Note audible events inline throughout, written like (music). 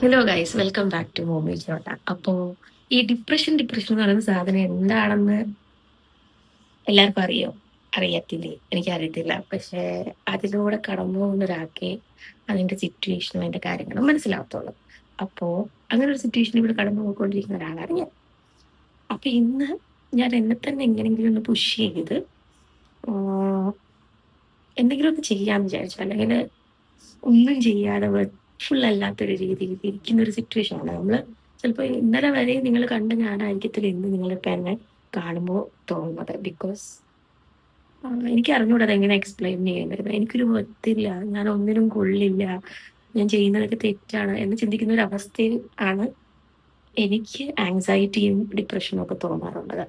Hello guys welcome back to mommy ചോട്ട അപ്പോ ഈ ഡിപ്രഷൻ ഡിപ്രഷൻ എന്ന് പറയുന്ന സാധനം എന്താണെന്ന് എല്ലാവർക്കും അറിയോ? അറിയത്തില്ലേ? എനിക്കറിയത്തില്ല. പക്ഷെ അതിലൂടെ കടന്നു പോകുന്ന ഒരാൾക്ക് അതിന്റെ സിറ്റുവേഷനും അതിന്റെ കാര്യങ്ങളും മനസ്സിലാവത്തുള്ളൂ. അപ്പോ അങ്ങനെ ഒരു സിറ്റുവേഷൻ ഇവിടെ കടന്നു പോയിക്കൊണ്ടിരിക്കുന്ന ഒരാളാണ് ഞാൻ അപ്പൊ ഇന്ന് ഞാൻ എന്നെ തന്നെ എങ്ങനെങ്കിലും ഒന്ന് പുഷ് ചെയ്ത് എന്തെങ്കിലുമൊക്കെ ചെയ്യാന്ന് വിചാരിച്ചു. അല്ലെങ്കിൽ ഒന്നും ചെയ്യാതെ ഫുൾ അല്ലാത്തൊരു രീതിയിൽ ഇരിക്കുന്ന ഒരു സിറ്റുവേഷൻ ആണ്. നമ്മൾ ചിലപ്പോൾ ഇന്നലെ വരെ നിങ്ങൾ കണ്ട ഞാനായിരിക്കത്തില്ല ഇന്ന് നിങ്ങളിപ്പോൾ എന്നെ കാണുമ്പോൾ തോന്നുന്നത്. ബിക്കോസ് എനിക്ക് അറിഞ്ഞൂടാ എങ്ങനെ എക്സ്പ്ലെയിൻ ചെയ്യേണ്ടത് എനിക്കൊരു ഒത്തില്ല ഞാൻ ഒന്നിനും കൊള്ളില്ല. ഞാൻ ചെയ്യുന്നതൊക്കെ തെറ്റാണ് എന്ന് ചിന്തിക്കുന്ന ഒരു അവസ്ഥയിൽ ആണ് എനിക്ക് ആങ്സൈറ്റിയും ഡിപ്രഷനും ഒക്കെ തോന്നാറുള്ളത്.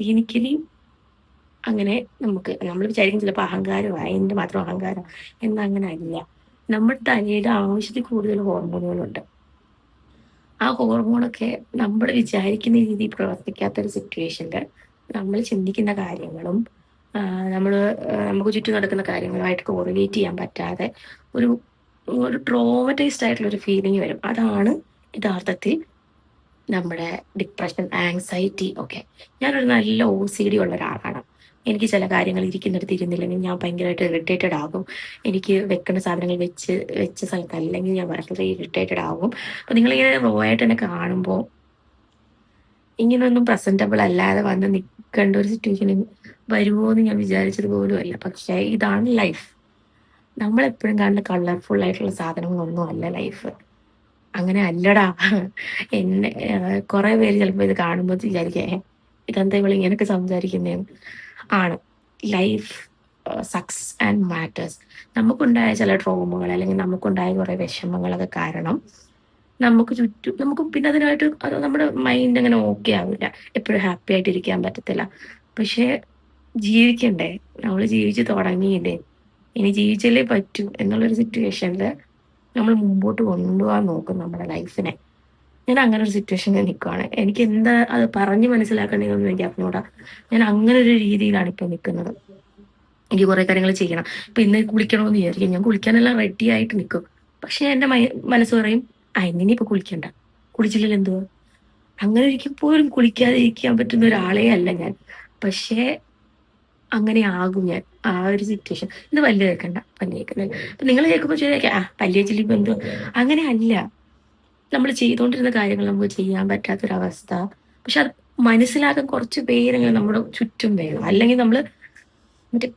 എനിക്കിനി അങ്ങനെ നമുക്ക് നമ്മൾ വിചാരിക്കും ചിലപ്പോൾ അഹങ്കാരമായി എന്റെ മാത്രം അഹങ്കാരം എന്നങ്ങനെ അല്ല. നമ്മുടെ തലയിൽ ആവശ്യത്തിൽ കൂടുതൽ ഹോർമോണുകളുണ്ട്. ആ ഹോർമോണൊക്കെ നമ്മൾ വിചാരിക്കുന്ന രീതിയിൽ പ്രവർത്തിക്കാത്തൊരു സിറ്റുവേഷനിൽ നമ്മൾ ചിന്തിക്കുന്ന കാര്യങ്ങളും നമ്മൾ നമുക്ക് ചുറ്റും നടക്കുന്ന കാര്യങ്ങളുമായിട്ട് കോറിലേറ്റ് ചെയ്യാൻ പറ്റാതെ ഒരു ഒരു ട്രോമറ്റൈസ്ഡ് ആയിട്ടുള്ള ഒരു ഫീലിംഗ് വരും. അതാണ് യഥാർത്ഥത്തിൽ നമ്മുടെ ഡിപ്രഷൻ ആങ്സൈറ്റി ഒക്കെ. ഞാനൊരു നല്ല ഒ സി ഡി ഉള്ള ഒരാളാണ് എനിക്ക് ചില കാര്യങ്ങൾ ഇരിക്കുന്നിടത്ത് ഇരുന്നില്ലെങ്കിൽ ഞാൻ ഭയങ്കരമായിട്ട് ഇറിറ്റേറ്റഡ് ആകും. എനിക്ക് വെക്കുന്ന സാധനങ്ങൾ വെച്ച് വെച്ച സ്ഥലത്ത് അല്ലെങ്കിൽ ഞാൻ വളരെ ഇറിറ്റേറ്റഡ് ആകും. അപ്പം നിങ്ങളിങ്ങനെ റോ ആയിട്ട് എന്നെ കാണുമ്പോൾ ഇങ്ങനെയൊന്നും പ്രസന്റബിൾ അല്ലാതെ വന്ന് നിൽക്കേണ്ട ഒരു സിറ്റുവേഷനിൽ വരുമോ എന്ന് ഞാൻ വിചാരിച്ചത് പോലും അല്ല പക്ഷേ ഇതാണ് ലൈഫ് നമ്മൾ എപ്പോഴും കാണുന്ന കളർഫുൾ ആയിട്ടുള്ള സാധനങ്ങളൊന്നും അല്ല ലൈഫ് അങ്ങനെ അല്ലടാ. എന്നെ കുറെ പേര് ചിലപ്പോൾ ഇത് കാണുമ്പോൾ വിചാരിക്കേ ഇതെന്താ ഇവൾ ഇങ്ങനെയൊക്കെ സംസാരിക്കുന്നതെന്ന് ആണ്. ലൈഫ് സക്സസ് ആൻഡ് മാറ്റേഴ്സ് നമുക്കുണ്ടായ ചില ട്രോമകൾ അല്ലെങ്കിൽ നമുക്കുണ്ടായ കുറേ വിഷമങ്ങളൊക്കെ കാരണം നമുക്ക് ചുറ്റും നമുക്ക് പിന്നെ അതിനായിട്ട് അത് നമ്മുടെ മൈൻഡ് അങ്ങനെ ഓക്കെ ആവില്ല. എപ്പോഴും ഹാപ്പി ആയിട്ട് ഇരിക്കാൻ പറ്റത്തില്ല. പക്ഷേ ജീവിക്കണ്ടേ? നമ്മൾ ജീവിച്ച് തുടങ്ങിയില്ലേ? ഇനി ജീവിച്ചല്ലേ പറ്റൂ? എന്നുള്ളൊരു സിറ്റുവേഷനിൽ നമ്മൾ മുമ്പോട്ട് കൊണ്ടുപോകാൻ നോക്കും നമ്മുടെ ലൈഫിനെ ഞാൻ അങ്ങനെ ഒരു സിറ്റുവേഷനിൽ നിൽക്കുവാണ് എനിക്ക് എന്താ അത് പറഞ്ഞ് മനസ്സിലാക്കേണ്ടതെന്നൊന്നും എനിക്ക് അറിഞ്ഞൂടാ. ഞാൻ അങ്ങനെ ഒരു രീതിയിലാണ് ഇപ്പൊ നിൽക്കുന്നത് എനിക്ക് കുറെ കാര്യങ്ങൾ ചെയ്യണം. ഇപ്പൊ ഇന്ന് കുളിക്കണമെന്ന് വിചാരിക്കും. ഞാൻ കുളിക്കാനെല്ലാം റെഡി ആയിട്ട് നിൽക്കും പക്ഷെ എന്റെ മനസ്സ് പറയും ആ ഇപ്പൊ കുളിക്കണ്ട. കുളിച്ചില്ലെങ്കിൽ എന്തുവാ? അങ്ങനെ ഒരിക്കൽ പോലും കുളിക്കാതെ ഇരിക്കാൻ പറ്റുന്ന ഒരാളേ അല്ല ഞാൻ. പക്ഷേ അങ്ങനെ ആകും ഞാൻ. ആ ഒരു സിറ്റുവേഷൻ ഇത് പല്ല് കേൾക്കണ്ട പല്ല് കേൾക്കുന്നില്ല നിങ്ങൾ കേൾക്കുമ്പോൾ ചോദിക്കാം ആ പല്ല് വെച്ചില്ലെങ്കിൽ എന്തോ അങ്ങനെ അല്ല. നമ്മൾ ചെയ്തുകൊണ്ടിരുന്ന കാര്യങ്ങൾ നമുക്ക് ചെയ്യാൻ പറ്റാത്തൊരവസ്ഥ. പക്ഷെ അത് മനസ്സിലാക്കാൻ കുറച്ച് പേരെങ്കിലും നമ്മുടെ ചുറ്റും വേണം. അല്ലെങ്കിൽ നമ്മൾ മറ്റേ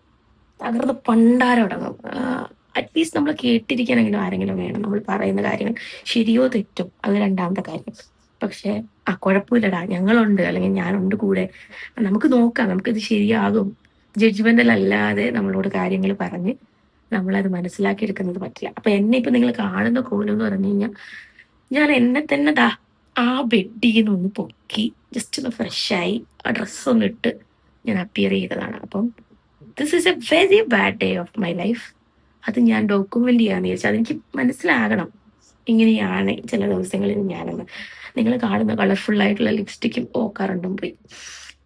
തകർന്ന് പണ്ടാരടങ്ങും അറ്റ്ലീസ്റ്റ് നമ്മൾ കേട്ടിരിക്കാനെങ്കിലും ആരെങ്കിലും വേണം. നമ്മൾ പറയുന്ന കാര്യങ്ങൾ ശരിയോ തെറ്റോ അത് രണ്ടാമത്തെ കാര്യം. പക്ഷെ ആ കുഴപ്പമില്ലടാ. ഞങ്ങളുണ്ട് അല്ലെങ്കിൽ ഞാനുണ്ട് കൂടെ. നമുക്ക് നോക്കാം. നമുക്കിത് ശരിയാകും. ജഡ്ജ്മെന്റൽ അല്ലാതെ നമ്മളോട് കാര്യങ്ങൾ പറഞ്ഞ് നമ്മളത് മനസ്സിലാക്കിയെടുക്കുന്നത് പറ്റില്ല. അപ്പൊ എന്നെ ഇപ്പൊ നിങ്ങൾ കാണുന്ന കോലം എന്ന് പറഞ്ഞു കഴിഞ്ഞാൽ ഞാൻ എന്നെ തന്നെ ദാ ആ ബെഡിൽ നിന്ന് ഒന്ന് പൊക്കി ജസ്റ്റ് ഒന്ന് ഫ്രഷായി ആ ഡ്രസ്സ് ഒന്ന് ഇട്ട് ഞാൻ അപ്പിയർ ചെയ്തതാണ്. അപ്പം this is a very bad day of my life അത് ഞാൻ ഡോക്യുമെന്റ് ചെയ്യാന്ന് വിചാരിച്ചു. അതെനിക്ക് മനസ്സിലാകണം. ഇങ്ങനെയാണ് ചില ദിവസങ്ങളിൽ ഞാനെന്ന്. നിങ്ങൾ കാണുന്ന കളർഫുൾ ആയിട്ടുള്ള ലിപ്സ്റ്റിക്കും ഓ കറണ്ടും പോയി.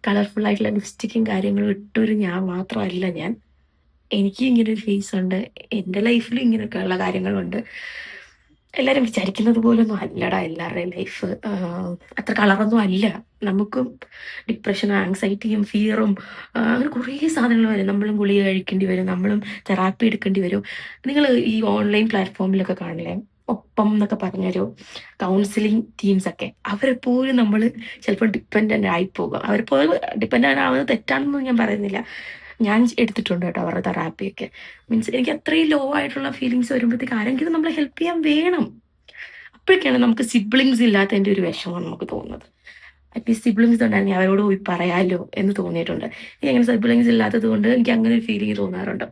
കളർഫുൾ ആയിട്ടുള്ള ലിപ്സ്റ്റിക്കും കാര്യങ്ങളും ഇട്ടൊരു ഞാൻ മാത്രമല്ല ഞാൻ. എനിക്ക് ഇങ്ങനെ ഒരു ഫേസ് ഉണ്ട്. എന്റെ ലൈഫിലും ഇങ്ങനെയൊക്കെയുള്ള കാര്യങ്ങളുണ്ട്. എല്ലാരും വിചാരിക്കുന്നത് പോലൊന്നും അല്ലടാ എല്ലാവരുടെയും ലൈഫ് അത്ര കളറൊന്നും അല്ല. നമുക്കും ഡിപ്രഷനും ആങ്സൈറ്റിയും ഫിയറും അങ്ങനെ കുറേ സാധനങ്ങൾ വരും. നമ്മളും ഗുളിക കഴിക്കേണ്ടി വരും. നമ്മളും തെറാപ്പി എടുക്കേണ്ടി വരും. നിങ്ങൾ ഈ ഓൺലൈൻ പ്ലാറ്റ്ഫോമിലൊക്കെ കാണില്ലേ ഒപ്പം എന്നൊക്കെ പറഞ്ഞൊരു കൗൺസിലിംഗ് ടീംസൊക്കെ അവരെപ്പോഴും നമ്മൾ ചിലപ്പോൾ ഡിപ്പെൻഡന്റ് ആയി പോകും. അവരെപ്പോഴും ഡിപ്പെൻഡന്റ് ആവുന്നത് തെറ്റാണെന്നൊന്നും ഞാൻ പറയുന്നില്ല. ഞാൻ എടുത്തിട്ടുണ്ട് കേട്ടോ അവരുടെ തെറാപ്പിയൊക്കെ മീൻസ് എനിക്ക് അത്രയും ലോ ആയിട്ടുള്ള ഫീലിങ്സ് വരുമ്പോഴത്തേക്ക് ആരെങ്കിലും നമ്മളെ ഹെൽപ്പ് ചെയ്യാൻ വേണം. അപ്പോഴൊക്കെയാണ് നമുക്ക് സിബ്ലിങ്സ് ഇല്ലാത്തതിന്റെ ഒരു വിഷമം നമുക്ക് തോന്നുന്നത്. അറ്റ്ലീസ്റ്റ് സിബ്ലിങ്സ് ഉണ്ടായിരുന്നു അവരോട് പോയി പറയാമല്ലോ എന്ന് തോന്നിയിട്ടുണ്ട്. എനിക്ക് അങ്ങനെ സിബ്ലിങ്സ് ഇല്ലാത്തത് കൊണ്ട് എനിക്ക് അങ്ങനെ ഒരു ഫീലിംഗ് തോന്നാറുണ്ട്.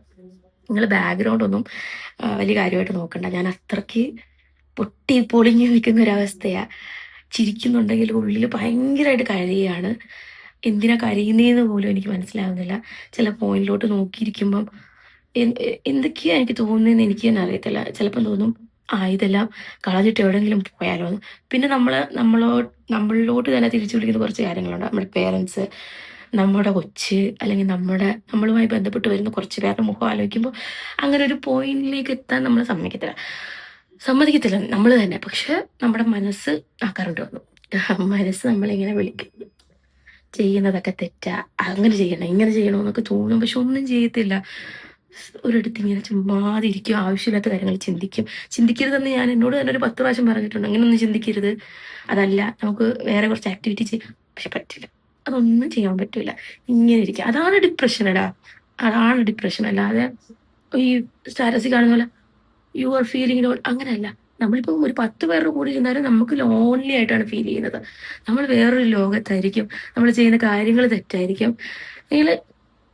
നിങ്ങൾ ബാക്ക്ഗ്രൗണ്ട് ഒന്നും വലിയ കാര്യമായിട്ട് നോക്കണ്ട. ഞാൻ അത്രയ്ക്ക് പൊട്ടി പൊളിഞ്ഞു നിൽക്കുന്ന ഒരവസ്ഥയാണ് ചിരിക്കുന്നുണ്ടെങ്കിൽ ഉള്ളിൽ ഭയങ്കരമായിട്ട് കഴിയുകയാണ് എന്തിനാ കരയുന്നതെന്ന് പോലും എനിക്ക് മനസ്സിലാവുന്നില്ല. ചില പോയിന്റിലോട്ട് നോക്കിയിരിക്കുമ്പം എന്തൊക്കെയാ എനിക്ക് തോന്നുന്നതെന്ന് എനിക്ക് തന്നെ അറിയത്തില്ല. ചിലപ്പം തോന്നും ആ ഇതെല്ലാം കളഞ്ഞിട്ട് എവിടെയെങ്കിലും പോയാലോ പിന്നെ നമ്മൾ നമ്മളോ നമ്മളിലോട്ട് തന്നെ തിരിച്ചു വിളിക്കുന്ന കുറച്ച് കാര്യങ്ങളുണ്ട്. നമ്മുടെ പേരൻസ് നമ്മുടെ കൊച്ച് അല്ലെങ്കിൽ നമ്മുടെ നമ്മളുമായി ബന്ധപ്പെട്ട് വരുന്ന കുറച്ച് പേരുടെ മുഖം ആലോചിക്കുമ്പോൾ അങ്ങനെ ഒരു പോയിന്റിലേക്ക് എത്താൻ നമ്മൾ സമ്മതിക്കത്തില്ല. സമ്മതിക്കത്തില്ല. നമ്മൾ തന്നെ. പക്ഷെ നമ്മുടെ മനസ്സ് ആക്കാറുണ്ട് വന്നു. (laughs) മനസ്സ് നമ്മളിങ്ങനെ വിളിക്കുന്നു. ചെയ്യുന്നതൊക്കെ തെറ്റാ. അങ്ങനെ ചെയ്യണം ഇങ്ങനെ ചെയ്യണം ചെയ്യണമെന്നൊക്കെ തോന്നും. പക്ഷെ ഒന്നും ചെയ്യത്തില്ല. ഒരിടത്ത് ഇങ്ങനെ ചുമ്മാതിരിക്കും ആവശ്യമില്ലാത്ത കാര്യങ്ങൾ ചിന്തിക്കും. ചിന്തിക്കരുതെന്ന് ഞാൻ എന്നോട് തന്നെ ഒരു പത്ത് പ്രാവശ്യം പറഞ്ഞിട്ടുണ്ട്. അങ്ങനെയൊന്നും ചിന്തിക്കരുത്. അതല്ല നമുക്ക് വേറെ കുറച്ച് ആക്ടിവിറ്റി ചെയ്യാം പക്ഷെ പറ്റില്ല. അതൊന്നും ചെയ്യാൻ പറ്റില്ല ഇങ്ങനെ ഇരിക്കുക അതാണ് ഡിപ്രഷൻ എടാ. അതാണ് ഡിപ്രഷൻ അല്ലാതെ ഈ സ്റ്റാറ്റസിൽ കാണുന്ന പോലെ യു ആർ ഫീലിംഗ് അങ്ങനെയല്ല. നമ്മളിപ്പോൾ ഒരു പത്ത് പേരുടെ കൂടെ ഇരുന്നാലും നമുക്ക് ലോൺലി ആയിട്ടാണ് ഫീൽ ചെയ്യുന്നത്. നമ്മൾ വേറൊരു ലോകത്തായിരിക്കും. നമ്മൾ ചെയ്യുന്ന കാര്യങ്ങൾ തെറ്റായിരിക്കും. നിങ്ങൾ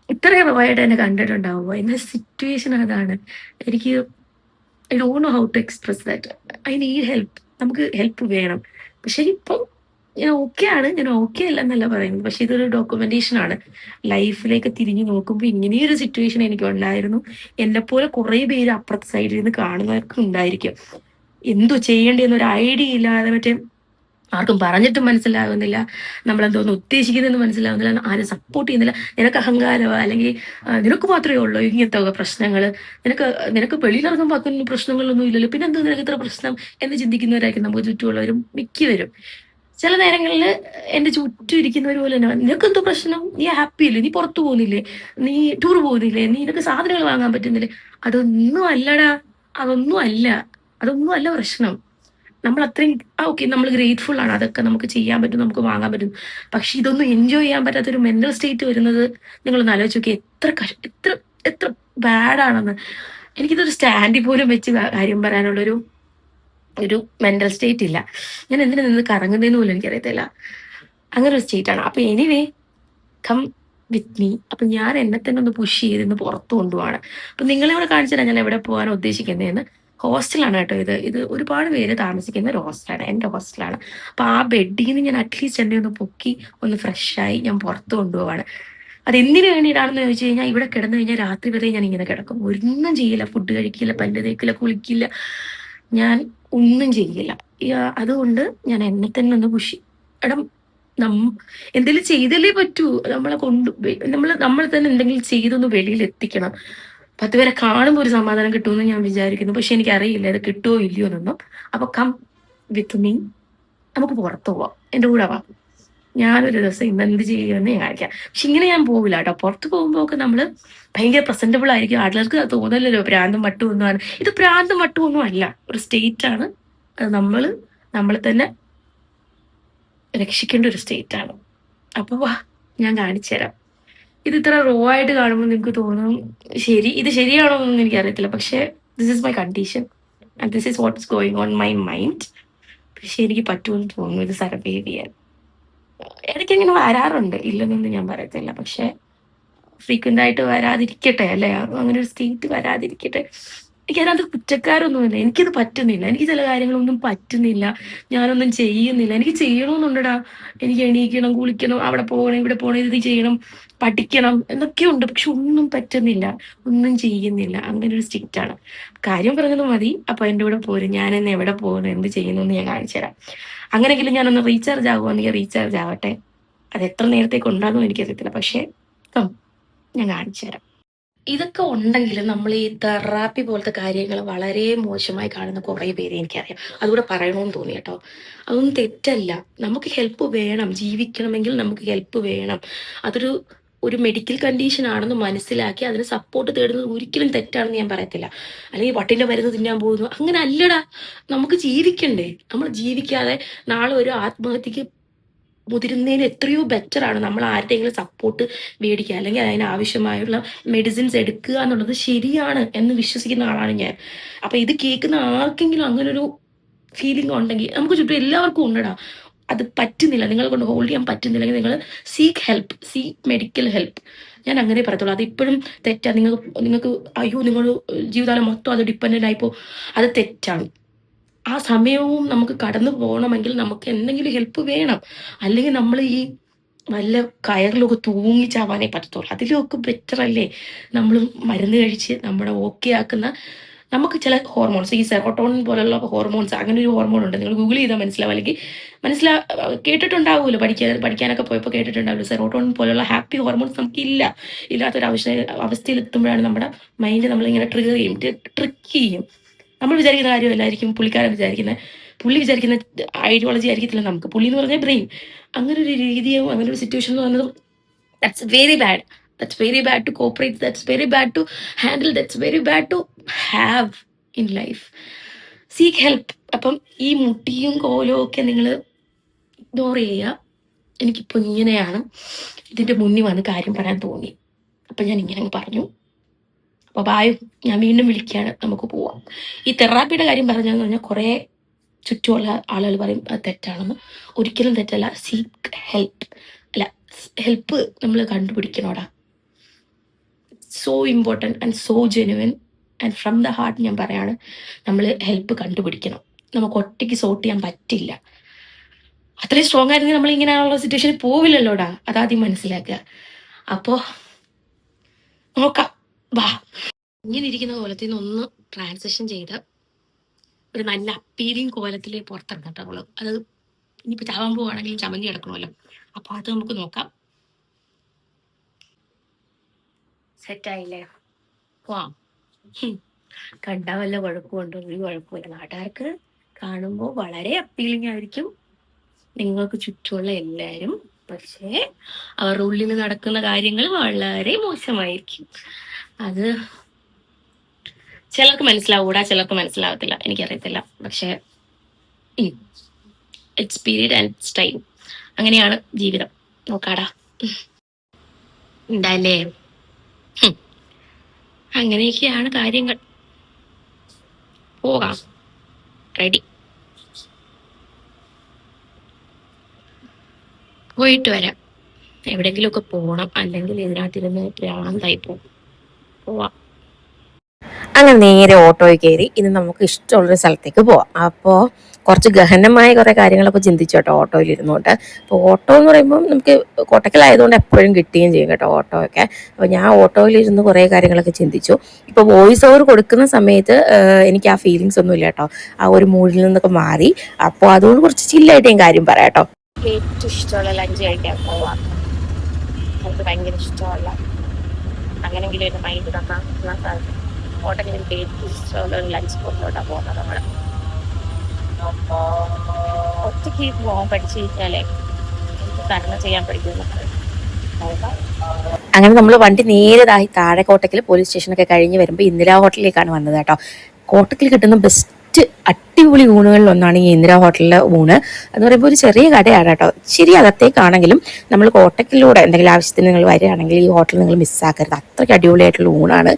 ഇത്രയും റോയായിട്ട് എന്നെ കണ്ടിട്ടുണ്ടാവുക എന്ന സിറ്റുവേഷൻ അതാണ് എനിക്ക് I Dr know how to express that I need help നമുക്ക് ഹെൽപ്പ് വേണം. പക്ഷെ ഇപ്പം ഞാൻ ഓക്കെ ആണ്. ഞാൻ ഓക്കെ അല്ല എന്നല്ല പറയുന്നത്. പക്ഷെ ഇതൊരു ഡോക്യുമെന്റേഷൻ ആണ്. ലൈഫിലേക്ക് തിരിഞ്ഞു നോക്കുമ്പോൾ ഇങ്ങനെയൊരു സിറ്റുവേഷൻ എനിക്ക് ഉണ്ടായിരുന്നു. എന്നെപ്പോലെ കുറെ പേര് അപ്പുറത്തെ സൈഡിൽ നിന്ന് കാണുന്നവർക്ക് ഉണ്ടായിരിക്കും. എന്തോ ചെയ്യേണ്ടതെന്ന് ഒരു ഐഡിയ ഇല്ലാതെ മറ്റേ ആർക്കും പറഞ്ഞിട്ടും മനസ്സിലാകുന്നില്ല നമ്മളെന്തോന്ന് ഉദ്ദേശിക്കുന്നതെന്ന് മനസ്സിലാകുന്നില്ല ആരും സപ്പോർട്ട് ചെയ്യുന്നില്ല. നിനക്ക് അഹങ്കാരമോ? അല്ലെങ്കിൽ നിനക്ക് മാത്രമേ ഉള്ളൂ ഇങ്ങനത്തെ പ്രശ്നങ്ങൾ നിനക്ക് നിനക്ക് വെളിയിലിറങ്ങുമ്പോൾ അതൊന്നും പ്രശ്നങ്ങളൊന്നും ഇല്ലല്ലോ. പിന്നെ എന്ത് നിനക്ക് ഇത്ര പ്രശ്നം എന്ന് ചിന്തിക്കുന്നവരായിരിക്കും നമുക്ക് ചുറ്റുമുള്ളവരും മിക്കവരും. ചില നേരങ്ങളിൽ എന്റെ ചുറ്റും ഇരിക്കുന്നവർ പോലെ തന്നെ നിനക്ക് എന്തോ പ്രശ്നം? നീ ഹാപ്പി അല്ലേ? നീ പുറത്തു പോകുന്നില്ലേ? നീ ടൂർ പോകുന്നില്ലേ? നീ നിനക്ക് സാധനങ്ങൾ വാങ്ങാൻ പറ്റുന്നില്ലേ? അതൊന്നും അല്ലടാ. അതൊന്നും അല്ല. അതൊന്നും അല്ല പ്രശ്നം. നമ്മൾ അത്രയും ആ ഓക്കെ നമ്മൾ ഗ്രേറ്റ്ഫുൾ ആണ്. അതൊക്കെ നമുക്ക് ചെയ്യാൻ പറ്റും നമുക്ക് വാങ്ങാൻ പറ്റും. പക്ഷെ ഇതൊന്നും എൻജോയ് ചെയ്യാൻ പറ്റാത്തൊരു മെന്റൽ സ്റ്റേറ്റ് വരുന്നത് നിങ്ങളൊന്ന് ആലോചിച്ച് നോക്കി എത്ര കഷ എത്ര എത്ര ബാഡാണെന്ന് എനിക്കിതൊരു സ്റ്റാൻഡിൽ പോലും വെച്ച് കാര്യം പറയാനുള്ളൊരു ഒരു മെന്റൽ സ്റ്റേറ്റ് ഇല്ല. ഞാൻ എന്തിനാ നിന്ന് കറങ്ങുന്നതെന്ന് പോലും എനിക്കറിയത്തില്ല. അങ്ങനെ ഒരു സ്റ്റേറ്റ് ആണ്. അപ്പൊ എനിവേ കം വിത്ത് മീ അപ്പൊ ഞാൻ എന്നെ തന്നെ ഒന്ന് പുഷ് ചെയ്തിന്ന് പുറത്തു കൊണ്ടുപോവാണ്. അപ്പൊ നിങ്ങളെ കൂടെ കാണിച്ചു തരാം ഞാൻ എവിടെ പോകാൻ ഉദ്ദേശിക്കുന്നതെന്ന് ഹോസ്റ്റലാണ് കേട്ടോ ഇത്. ഇത് ഒരുപാട് പേര് താമസിക്കുന്ന ഒരു ഹോസ്റ്റലാണ് എന്റെ ഹോസ്റ്റലാണ്. അപ്പം ആ ബെഡിൽ നിന്ന് ഞാൻ അറ്റ്ലീസ്റ്റ് എന്നെ ഒന്ന് പൊക്കി ഒന്ന് ഫ്രഷായി ഞാൻ പുറത്ത് കൊണ്ടുപോവാണ്. അത് എന്തിനു വേണ്ടിയിട്ടാണെന്ന് ചോദിച്ചു കഴിഞ്ഞാൽ ഇവിടെ കിടന്നു കഴിഞ്ഞാൽ രാത്രി വരെ ഞാൻ ഇങ്ങനെ കിടക്കും. ഒന്നും ചെയ്യില്ല. ഫുഡ് കഴിക്കില്ല പല്ല് തേക്കില്ല കുളിക്കില്ല. ഞാൻ ഒന്നും ചെയ്യില്ല. അതുകൊണ്ട് ഞാൻ എന്നെ തന്നെ ഒന്ന് പുഷി എടം നം എന്തെങ്കിലും ചെയ്തല്ലേ പറ്റൂ. നമ്മളെ കൊണ്ട് നമ്മൾ നമ്മൾ തന്നെ എന്തെങ്കിലും ചെയ്തൊന്ന് വെളിയിൽ എത്തിക്കണം പത്ത് പേരെ കാണുമ്പോൾ ഒരു സമാധാനം കിട്ടുമെന്ന് ഞാൻ വിചാരിക്കുന്നു. പക്ഷെ എനിക്ക് അറിയില്ല അത് കിട്ടുമോ ഇല്ലയോ എന്നൊന്നും. അപ്പൊ കം വിത്ത് മീ നമുക്ക് പുറത്തു പോവാം. എന്റെ കൂടെ വാ. ഞാനൊരു ദിവസം ഇന്ന് എന്ത് ചെയ്യുമെന്ന് ഞാൻ കാണിക്കാം. പക്ഷെ ഇങ്ങനെ ഞാൻ പോവില്ല കേട്ടോ. പുറത്ത് പോകുമ്പോൾ ഒക്കെ നമ്മൾ ഭയങ്കര പ്രസന്റബിൾ ആയിരിക്കും. ആളുകൾക്ക് തോന്നലല്ലോ പ്രാന്തം മട്ടും ഒന്നുമാണ് ഇത് പ്രാന്തം മട്ടും ഒന്നും അല്ല. ഒരു സ്റ്റേറ്റ് ആണ്. അത് നമ്മൾ തന്നെ രക്ഷിക്കേണ്ട ഒരു സ്റ്റേറ്റ് ആണ്. അപ്പൊ വാ ഞാൻ കാണിച്ചു തരാം ഇത് ഇത്ര റോ ആയിട്ട് കാണുമ്പോൾ നിങ്ങൾക്ക് തോന്നും ശരി ഇത് ശരിയാണോ എന്നൊന്നും എനിക്ക് അറിയത്തില്ല പക്ഷെ this is my condition and this is what is going on my mind പക്ഷെ എനിക്ക് പറ്റുമെന്ന് തോന്നുന്നു ഇത് സർവൈവ് ചെയ്യാൻ. ഇടയ്ക്ക് ഇങ്ങനെ വരാറുണ്ട്. ഇല്ലെന്നൊന്നും ഞാൻ പറയത്തില്ല. പക്ഷേ ഫ്രീക്വന്റ് ആയിട്ട് വരാതിരിക്കട്ടെ അല്ലേ? അങ്ങനെ ഒരു സ്റ്റേറ്റ് വരാതിരിക്കട്ടെ. എനിക്ക് അതിനകത്ത് കുറ്റക്കാരൊന്നുമില്ല. എനിക്കിത് പറ്റുന്നില്ല. എനിക്ക് ചില കാര്യങ്ങളൊന്നും പറ്റുന്നില്ല. ഞാനൊന്നും ചെയ്യുന്നില്ല. എനിക്ക് ചെയ്യണമെന്നുണ്ടടാ എനിക്ക് എണീക്കണം കുളിക്കണം അവിടെ പോകണം ഇവിടെ പോകണം ഇത് ചെയ്യണം. പഠിക്കണം എന്നൊക്കെ ഉണ്ട് പക്ഷെ ഒന്നും പറ്റുന്നില്ല. ഒന്നും ചെയ്യുന്നില്ല. അങ്ങനെ ഒരു സ്ട്രിക്റ്റ് ആണ്. കാര്യം പറഞ്ഞത് മതി. അപ്പൊ എന്റെ കൂടെ പോരും. എന്നെ എവിടെ പോകുന്നു? എന്ത് ചെയ്യുന്നു എന്ന് ഞാൻ കാണിച്ചു തരാം. അങ്ങനെയെങ്കിലും ഞാനൊന്ന് റീചാർജ് ആകുവാണെങ്കിൽ റീചാർജ് ആവട്ടെ? അത് എത്ര നേരത്തേക്ക് ഉണ്ടാകും എനിക്കറിയത്തില്ല. പക്ഷെ ഞാൻ കാണിച്ചു തരാം. ഇതൊക്കെ ഉണ്ടെങ്കിലും നമ്മൾ ഈ തെറാപ്പി പോലത്തെ കാര്യങ്ങൾ വളരെ മോശമായി കാണുന്ന കുറേ പേര് എനിക്കറിയാം. അതുകൂടെ പറയണമെന്ന് തോന്നി കേട്ടോ. അതൊന്നും തെറ്റല്ല. നമുക്ക് ഹെൽപ്പ് വേണം. ജീവിക്കണമെങ്കിൽ നമുക്ക് ഹെൽപ്പ് വേണം. അതൊരു ഒരു മെഡിക്കൽ കണ്ടീഷൻ ആണെന്ന് മനസ്സിലാക്കി അതിന് സപ്പോർട്ട് തേടുന്നത് ഒരിക്കലും തെറ്റാണെന്ന് ഞാൻ പറയത്തില്ല. അല്ലെങ്കിൽ വട്ടിന്റെ മരുന്ന് തിന്നാൻ പോകുന്നു. അങ്ങനെ അല്ലടാ. നമുക്ക് ജീവിക്കണ്ടേ. നമ്മൾ ജീവിക്കാതെ നാളെ ഒരു ആത്മഹത്യക്ക് മുതിരുന്നതിന് എത്രയോ ബെറ്റർ ആണ് നമ്മൾ ആരുടെയെങ്കിലും സപ്പോർട്ട് മേടിക്കുക. അല്ലെങ്കിൽ അതിന് ആവശ്യമായുള്ള മെഡിസിൻസ് എടുക്കുക എന്നുള്ളത് ശരിയാണ് എന്ന് വിശ്വസിക്കുന്ന ആളാണ് ഞാൻ. അപ്പൊ ഇത് കേൾക്കുന്ന ആർക്കെങ്കിലും അങ്ങനൊരു ഫീലിംഗ് ഉണ്ടെങ്കിൽ നമുക്ക് ചുറ്റും എല്ലാവർക്കും ഉണ്ടടാ. അത് പറ്റുന്നില്ല. നിങ്ങളെ കൊണ്ട് ഹോൾഡ് ചെയ്യാൻ പറ്റുന്നില്ലെങ്കിൽ നിങ്ങൾ seek help seek medical help ഞാൻ അങ്ങനെ പറയത്തുള്ളൂ. അത് ഇപ്പോഴും തെറ്റാണ് നിങ്ങൾ നിങ്ങൾക്ക് അയ്യോ നിങ്ങൾ ജീവിതകാലം മൊത്തം അത് ഡിപ്പെൻഡന്റ് ആയിപ്പോൾ അത് തെറ്റാണ്. ആ സമയവും നമുക്ക് കടന്നു പോകണമെങ്കിൽ നമുക്ക് എന്തെങ്കിലും ഹെൽപ്പ് വേണം. അല്ലെങ്കിൽ നമ്മൾ ഈ നല്ല കയറിലൊക്കെ തൂങ്ങി ചാവാനേ പറ്റത്തുള്ളൂ. അതിലൊക്കെ ബെറ്റർ അല്ലേ? നമ്മൾ മരുന്ന് കഴിച്ച് നമ്മളെ ഓക്കെ ആക്കുന്ന നമുക്ക് ചില ഹോർമോൺസ് ഈ സെറോട്ടോണിൻ പോലുള്ള ഹോർമോൺസ് അങ്ങനെ ഒരു ഹോർമോൺ ഉണ്ട്. നിങ്ങൾ ഗൂഗിൾ ചെയ്താൽ മനസ്സിലാവും. അല്ലെങ്കിൽ മനസ്സിലാ കേട്ടിട്ടുണ്ടാവുമല്ലോ പഠിക്കാൻ പഠിക്കാനൊക്കെ പോയപ്പോൾ കേട്ടിട്ടുണ്ടാവുമല്ലോ. സെറോട്ടോണിൻ പോലുള്ള ഹാപ്പി ഹോർമോൺസ് നമുക്ക് ഇല്ല ഇല്ലാത്തൊരു അവസ്ഥ അവസ്ഥയിൽ എത്തുമ്പോഴാണ് നമ്മുടെ മൈൻഡ് നമ്മളിങ്ങനെ ട്രിഗർ ചെയ്യും ട്രിക്ക് ചെയ്യും. നമ്മൾ വിചാരിക്കുന്ന കാര്യമല്ലായിരിക്കും പുള്ളിക്കാരൻ വിചാരിക്കുന്നത്. പുള്ളി വിചാരിക്കുന്ന ഐഡിയോളജി ആയിരിക്കത്തില്ല നമുക്ക്. പുള്ളി എന്ന് പറഞ്ഞാൽ ബ്രെയിൻ അങ്ങനെ ഒരു രീതിയും അങ്ങനെ ഒരു സിറ്റുവേഷൻ എന്ന് പറയുന്നത് that's very bad that's very bad to cooperate that's very bad to handle that's very bad to have in life seek help അപ്പം ഈ മുട്ടിയും കോലും ഒക്കെ നിങ്ങൾ ഇഗ്നോർ ചെയ്യുക. എനിക്കിപ്പോൾ ഇങ്ങനെയാണ് ഇതിന്റെ മുന്നിൽ വന്ന് കാര്യം പറയാൻ തോന്നി. അപ്പം ഞാൻ ഇങ്ങനെ പറഞ്ഞു. അപ്പോൾ ബായ് ഞാൻ വീണ്ടും വിളിക്കുകയാണ് നമുക്ക് പോവാം. ഈ തെറാപ്പിയുടെ കാര്യം പറഞ്ഞതെന്ന് പറഞ്ഞാൽ കുറേ ചുറ്റുമുള്ള ആളുകൾ പറയും അത് തെറ്റാണെന്ന്. ഒരിക്കലും തെറ്റല്ല. സീക്ക് ഹെൽപ്പ് അല്ല ഹെൽപ്പ് നമ്മൾ കണ്ടുപിടിക്കണോടാ. So important and so genuine and from the heart ഞാൻ പറയാണ് നമ്മൾ ഹെൽപ്പ് കണ്ടുപിടിക്കണം. നമുക്ക് ഒറ്റയ്ക്ക് സോർട്ട് ചെയ്യാൻ പറ്റില്ല. അത്രയും സ്ട്രോങ് ആയിരുന്നെങ്കിൽ നമ്മൾ ഇങ്ങനെയുള്ള സിറ്റുവേഷനിൽ പോവില്ലല്ലോടാ. അതാദ്യം മനസ്സിലാക്കുക. അപ്പോൾ നോക്കാം. വാ. ഇങ്ങനെ ഇരിക്കുന്ന കോലത്തിൽ നിന്ന് ഒന്ന് ട്രാൻസിഷൻ ചെയ്ത് ഒരു നല്ല അപ്പീലിംഗ് കോലത്തിൽ പുറത്തിറങ്ങട്ടെ അവൾ. അത് ഇനിയിപ്പോൾ ചാവാൻ പോവാണെങ്കിലും ചമഞ്ഞ് കിടക്കണമല്ലോ. അപ്പോൾ അത് നമുക്ക് നോക്കാം. സെറ്റായില്ലേ? പോവാം ഹും. കണ്ടാ വല്ല കുഴപ്പമുണ്ടോ ഒരു കുഴപ്പമില്ല നാട്ടുകാർക്ക് കാണുമ്പോൾ വളരെ അപ്പീലിംഗ് ആയിരിക്കും. നിങ്ങൾക്ക് ചുറ്റുമുള്ള എല്ലാരും. പക്ഷേ അവരുടെ ഉള്ളിൽ നടക്കുന്ന കാര്യങ്ങൾ വളരെ മോശമായിരിക്കും. അത് ചിലർക്ക് മനസ്സിലാവൂടാ ചിലർക്ക് മനസ്സിലാവത്തില്ല. എനിക്കറിയത്തില്ല. പക്ഷേ it's period and it's time അങ്ങനെയാണ് ജീവിതം. നോക്കാടാ. ഉണ്ടല്ലേ. അങ്ങനെയൊക്കെയാണ് കാര്യങ്ങൾ. പോകാം. റെഡി. പോയിട്ട് വരാം. എവിടെയെങ്കിലുമൊക്കെ പോകണം. അല്ലെങ്കിൽ ഇതിനകത്തിരുന്ന് രാന്തായി പോകും. പോവാം. അങ്ങനെ നേരെ ഓട്ടോയിൽ കയറി ഇനി നമുക്ക് ഇഷ്ടമുള്ളൊരു സ്ഥലത്തേക്ക് പോവാം. അപ്പോൾ കുറച്ച് ഗഹനമായ കുറേ കാര്യങ്ങളൊക്കെ ചിന്തിച്ചു കേട്ടോ ഓട്ടോയിൽ ഇരുന്നുകൊണ്ട് അപ്പോൾ ഓട്ടോ എന്ന് പറയുമ്പോൾ നമുക്ക് കോട്ടക്കലായതുകൊണ്ട് എപ്പോഴും കിട്ടുകയും ചെയ്യും കേട്ടോ ഓട്ടോ ഒക്കെ അപ്പോൾ ഞാൻ ഓട്ടോയിൽ ഇരുന്ന് കുറേ കാര്യങ്ങളൊക്കെ ചിന്തിച്ചു. ഇപ്പോൾ വോയിസ് ഓവർ കൊടുക്കുന്ന സമയത്ത് എനിക്ക് ആ ഫീലിങ്സ് ഒന്നുമില്ല കേട്ടോ. ആ ഒരു മൂഡിൽ നിന്നൊക്കെ മാറി. അപ്പോൾ അതുകൊണ്ട് കുറച്ച് ചില്ലായിട്ട് ഞാൻ കാര്യം പറയാം കേട്ടോ. ഏറ്റവും ഇഷ്ടമുള്ള ലഞ്ച് കഴിക്കാൻ പോവാം. ഭയങ്കര ഇഷ്ടമുള്ള അങ്ങനെങ്കിലും മൈൻഡ് തന്നാൽ ഏറ്റവും ഇഷ്ടമുള്ള ഒരു ലഞ്ച് സ്പോട്ടിലോട്ടാണ് പോകുന്നത് നമ്മൾ ഒറ്റയ്ക്ക് പോകാൻ പഠിച്ചു കഴിഞ്ഞാലേ എനിക്ക് തരണം ചെയ്യാൻ പഠിക്കും നമ്മൾ അങ്ങനെ നമ്മൾ വണ്ടി നേരതായി താഴെ കോട്ടക്കൽ പോലീസ് സ്റ്റേഷനൊക്കെ കഴിഞ്ഞ് വരുമ്പോൾ ഇന്ദിരാ ഹോട്ടലിലേക്കാണ് വന്നത് കേട്ടോ. കോട്ടക്കിൽ കിട്ടുന്ന ബെസ്റ്റ് അടിപൊളി ഊണുകളിൽ ഒന്നാണ് ഈ ഇന്ദിരാ ഹോട്ടലിലെ ഊണ്. എന്ന് പറയുമ്പോൾ ഒരു ചെറിയ കടയാണ് കേട്ടോ. ശരി അകത്തേക്കാണെങ്കിലും നമ്മൾ കോട്ടക്കിലൂടെ എന്തെങ്കിലും ആവശ്യത്തിന് നിങ്ങൾ വരികയാണെങ്കിൽ ഈ ഹോട്ടൽ നിങ്ങൾ മിസ്സാക്കരുത് അത്രയ്ക്ക് അടിപൊളിയായിട്ടുള്ള ഊണാണ്.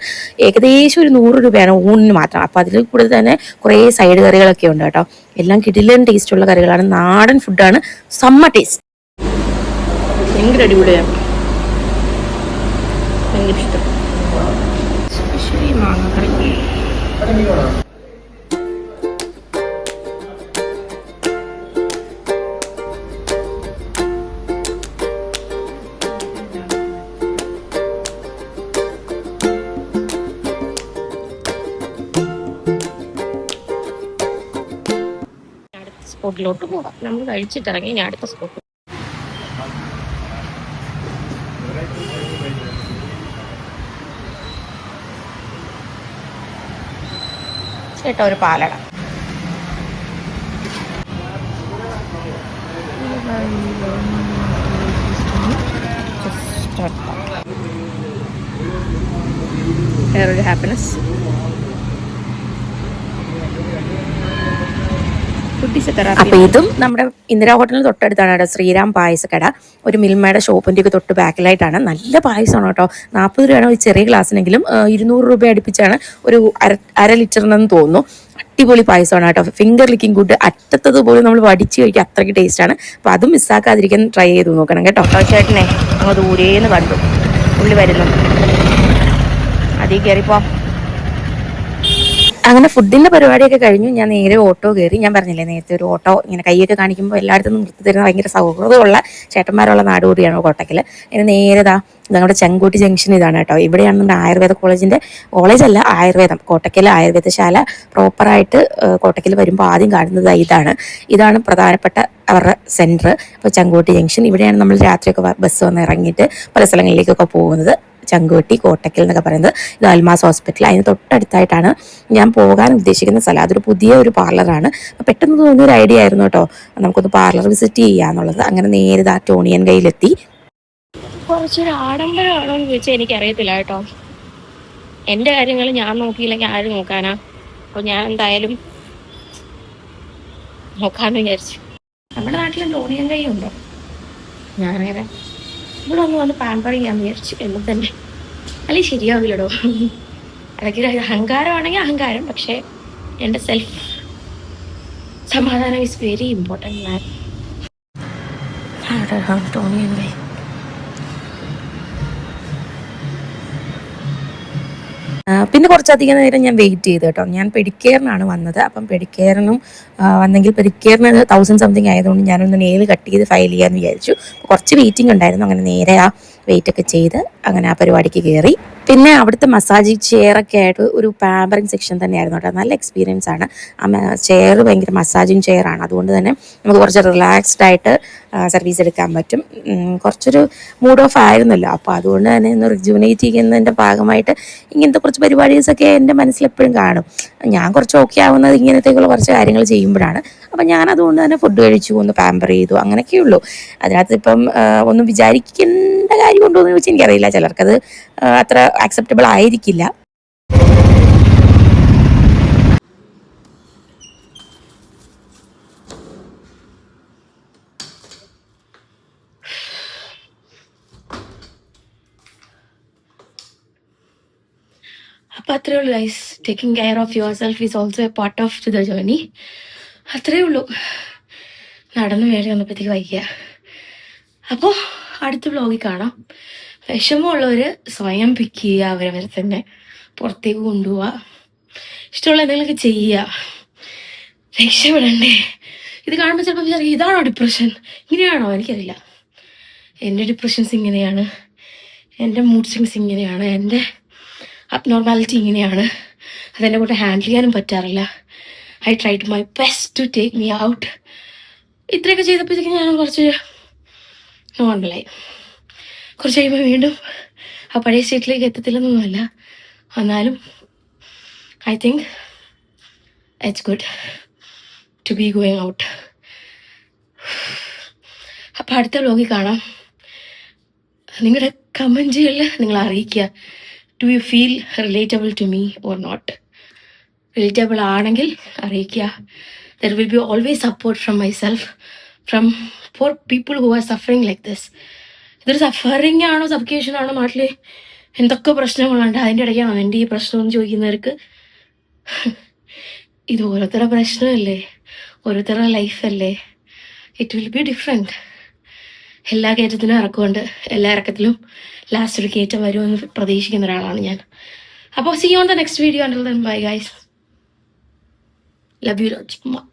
ഏകദേശം ഒരു നൂറ് രൂപയാണ് ഊണിന് മാത്രം. അപ്പോൾ അതിൽ കൂടുതൽ തന്നെ കുറേ സൈഡ് കറികളൊക്കെ ഉണ്ട് കേട്ടോ. എല്ലാം കിടിലൻ ടേസ്റ്റുള്ള കറികളാണ്. നാടൻ ഫുഡാണ് സമ്മ ടേസ്റ്റ് ഭയങ്കര അടിപൊളിയാണ് ഭയങ്കര ഇഷ്ടം. സ്പെഷ്യലി മാങ്ങക്കറി അടുത്ത സ്പോട്ടിലോട്ട് പോകാം നമ്മൾ കഴിച്ചിട്ട് ഇറങ്ങി ഇനി അടുത്ത സ്പോട്ട് ചേട്ടാ ഒരു പാലട. ഹാപ്പിനെസ് ഫുഡ് ഈസ് തെറാപ്പി അപ്പൊ ഇതും നമ്മുടെ ഇന്ദിരാ ഹോട്ടലിന് തൊട്ടടുത്താണ് കേട്ടോ ശ്രീരാം പായസക്കട. ഒരു മിൽമയുടെ ഷോപ്പിന്റെ ഒക്കെ തൊട്ട് ബാക്കിലായിട്ടാണ്. നല്ല പായസമാണ് കേട്ടോ. നാൽപ്പത് രൂപയാണ് ഒരു ചെറിയ ഗ്ലാസ്സിനെങ്കിലും ഇരുന്നൂറ് രൂപ അടുപ്പിച്ചാണ് ഒരു അര അര ലിറ്ററിനെന്ന് തോന്നുന്നു. അടിപൊളി പായസമാണ് കേട്ടോ. ഫിംഗർ ലിക്കിംഗ് ഗുഡ് അറ്റത്തത് പോലും നമ്മൾ വടിച്ച് കഴിക്കുക അത്രയ്ക്ക് ടേസ്റ്റ് ആണ്. അപ്പൊ അതും മിസ്സാക്കാതിരിക്കാൻ ട്രൈ ചെയ്ത് നോക്കണം കേട്ടോ. ചേട്ടനെ അങ്ങ് ദൂരേന്ന് കണ്ടു. ഉള്ളി വരുന്നു. അതീ കയറിപ്പോ. അങ്ങനെ ഫുഡിന്റെ പരിപാടിയൊക്കെ കഴിഞ്ഞു. ഞാൻ നേരെ ഓട്ടോ കയറി. ഞാൻ പറഞ്ഞില്ലേ നേരത്തെ ഒരു ഓട്ടോ ഇങ്ങനെ കൈയൊക്കെ കാണിക്കുമ്പോൾ എല്ലായിടത്തും നിർത്തി തരുന്ന ഭയങ്കര സൗഹൃദമുള്ള ചേട്ടന്മാരുള്ള നാട് കൂടിയാണ് കോട്ടക്കൽ ഇനി നേരെ ദാ ഞങ്ങളുടെ ചെങ്കോട്ടി ജംഗ്ഷൻ ഇതാണ് കേട്ടോ. ഇവിടെയാണ് നമ്മുടെ ആയുർവേദ കോളേജിന്റെ കോളേജല്ല ആയുർവേദം. കോട്ടക്കൽ ആയുർവേദശാല പ്രോപ്പറായിട്ട് കോട്ടക്കൽ വരുമ്പോൾ ആദ്യം കാണുന്നത് ഇതാണ്. ഇതാണ് പ്രധാനപ്പെട്ട അവരുടെ സെന്റർ ഇപ്പോൾ ചെങ്കോട്ടി ജംഗ്ഷൻ. ഇവിടെയാണ് നമ്മൾ രാത്രിയൊക്കെ ബസ് വന്ന് ഇറങ്ങിയിട്ട് പല സ്ഥലങ്ങളിലേക്കൊക്കെ പോകുന്നത്. ചങ്കുവെട്ടി കോട്ടക്കൽ എന്നൊക്കെ പറയുന്നത്. ഇത് അൽമാസ് ഹോസ്പിറ്റൽ. അതിന് തൊട്ടടുത്തായിട്ടാണ് ഞാൻ പോകാൻ ഉദ്ദേശിക്കുന്ന സ്ഥലം. അതൊരു പുതിയ ഒരു പാർലറാണ് അപ്പോൾ പെട്ടെന്ന് തോന്നിയ ഒരു ഐഡിയ ആയിരുന്നു കേട്ടോ. നമുക്കൊന്ന് പാർലർ വിസിറ്റ് ചെയ്യാന്നുള്ളത് അങ്ങനെ നേരെ ആ ടോണിയൻ കയ്യിലെത്തി. കുറച്ചൊരു ആഡംബരമാണോ എന്ന് ചോദിച്ചാൽ എനിക്കറിയത്തില്ല കേട്ടോ. എന്റെ കാര്യങ്ങൾ ഞാൻ നോക്കിയില്ലെങ്കിൽ ആര് നോക്കാനാ? അപ്പോൾ ഞാൻ എന്തായാലും നോക്കാമെന്ന് വിചാരിച്ചു. നമ്മുടെ നാട്ടിലും ലോണിയൻ കൈ ഉണ്ടോ ഞാനങ്ങനെ ഇവിടെ ഒന്ന് വന്ന് പാമ്പർ ഞാൻ വിചാരിച്ചു എന്ന് തന്നെ. അല്ലെ ശരിയാവില്ലടോ. അതൊക്കെ ഒരു അഹങ്കാരമാണെങ്കിൽ അഹങ്കാരം പക്ഷേ എന്റെ സെൽഫ് സമാധാനം is very important man Tony ആ, പിന്നെ കുറച്ചധികം നേരം ഞാൻ വെയിറ്റ് ചെയ്തു കേട്ടോ. ഞാൻ പെഡിക്കെയറിനാണ് വന്നത്. അപ്പം പെഡിക്കെയറിനും വന്നെങ്കിൽ പെഡിക്കെയറിന് തൗസൻഡ് സംതിങ് ആയതുകൊണ്ട് ഞാനൊന്ന് നെയിൽ കട്ട് ചെയ്ത് ഫയൽ ചെയ്യാമെന്ന് വിചാരിച്ചു. കുറച്ച് വെയിറ്റിംഗ് ഉണ്ടായിരുന്നു. അങ്ങനെ നേരെ ആ വെയിറ്റ് ഒക്കെ ചെയ്ത് അങ്ങനെ ആ പരിപാടിക്ക് കയറി പിന്നെ അവിടുത്തെ മസാജിങ് ചെയറൊക്കെ ആയിട്ട് ഒരു പാമ്പറിങ് സെക്ഷൻ തന്നെയായിരുന്നു കേട്ടോ. നല്ല എക്സ്പീരിയൻസ് ആണ്. ആ ചെയർ ഭയങ്കര മസാജിങ് ചെയറാണ് അതുകൊണ്ട് തന്നെ നമുക്ക് കുറച്ച് റിലാക്സ്ഡ് ആയിട്ട് സർവീസ് എടുക്കാൻ പറ്റും. കുറച്ചൊരു മൂഡ് ഓഫ് ആയിരുന്നല്ലോ. അപ്പോൾ അതുകൊണ്ട് തന്നെ ഒന്ന് റിജുവിനേറ്റ് ചെയ്യുന്നതിന്റെ ഭാഗമായിട്ട് ഇങ്ങനത്തെ കുറച്ച് പരിപാടീസൊക്കെ എന്റെ മനസ്സിൽ എപ്പോഴും കാണും. ഞാൻ കുറച്ച് ഓക്കെ ആവുന്നത് ഇങ്ങനത്തേക്കുള്ള കുറച്ച് കാര്യങ്ങൾ ചെയ്യുമ്പോഴാണ്. അപ്പം ഞാൻ അതുകൊണ്ട് തന്നെ ഫുഡ് കഴിച്ചു ഒന്ന് പാമ്പർ ചെയ്തു അങ്ങനെയൊക്കെ ഉള്ളൂ അതിനകത്ത് ഇപ്പം ഒന്നും വിചാരിക്കേണ്ട കാര്യമുണ്ടോ എന്ന് ചോദിച്ചാൽ എനിക്കറിയില്ല. ചിലർക്കത് അത്ര ആക്സെപ്റ്റബിൾ ആയിരിക്കില്ല. Guys taking care of your self is also a part of the journey അത്രേ ഉള്ളൂ. നടന്നു മേലെ വന്നപ്പോഴത്തേക്ക് വൈകിയ. അപ്പോൾ അടുത്ത വ്ലോഗിൽ കാണാം. വിഷമമുള്ളവർ സ്വയം പിക്ക് ചെയ്യുക അവരവരെ തന്നെ പുറത്തേക്ക് കൊണ്ടുപോവുക. ഇഷ്ടമുള്ള എന്തെങ്കിലുമൊക്കെ ചെയ്യുക. രക്ഷപ്പെടണ്ടേ. ഇത് കാണുമ്പോൾ ചിലപ്പോൾ വിചാരിക്കും ഇതാണോ ഡിപ്രഷൻ ഇങ്ങനെയാണോ? എനിക്കറിയില്ല. എന്റെ ഡിപ്രഷൻസ് ഇങ്ങനെയാണ്. എന്റെ മൂഡ് സ്വിങ്സ് ഇങ്ങനെയാണ്. എന്റെ അബ്നോർമാലിറ്റി ഇങ്ങനെയാണ്. അതെന്നെ കൂടെ ഹാൻഡിൽ ചെയ്യാനും പറ്റാറില്ല. I try to my best to take me out ഇത്രയൊക്കെ ചെയ്തപ്പോഴത്തേക്ക് ഞാൻ കുറച്ച് നോണ്ടല്ലേ കുറച്ച് കഴിയുമ്പോൾ വീണ്ടും ആ പഴയ സ്റ്റേറ്റിലേക്ക് എത്തത്തില്ലെന്നൊന്നുമല്ല. എന്നാലും I think it's good to be going out അപ്പോൾ അടുത്ത വ്ലോഗിൽ കാണാം. നിങ്ങളുടെ കമന്റുകളിൽ നിങ്ങൾ അറിയിക്കുക. Do you feel relatable to me or not relatable ആണെങ്കിൽ അറിയിക്കുക. There will be always support from my self from for people who are suffering like this ഇതൊരു സഫറിങ് ആണോ സഫിക്കേഷൻ ആണോ നാട്ടിൽ എന്തൊക്കെ പ്രശ്നങ്ങളുണ്ട് അതിന്റെ ഇടയ്ക്കാണോ എന്റെ ഈ പ്രശ്നം എന്ന് ചോദിക്കുന്നവർക്ക്? ഇത് ഓരോരുത്തരുടെ പ്രശ്നമല്ലേ? ഓരോരുത്തരുടെ ലൈഫല്ലേ ഇറ്റ് വിൽ ബി ഡിഫറെന്റ് എല്ലാ കയറ്റത്തിനും ഇറക്കമുണ്ട്. എല്ലാ ഇറക്കത്തിലും ലാസ്റ്റ് ഒരു കയറ്റം വരുമെന്ന് പ്രതീക്ഷിക്കുന്ന ഒരാളാണ് ഞാൻ. അപ്പോൾ see on the next video under bye guys la biologie pour moi.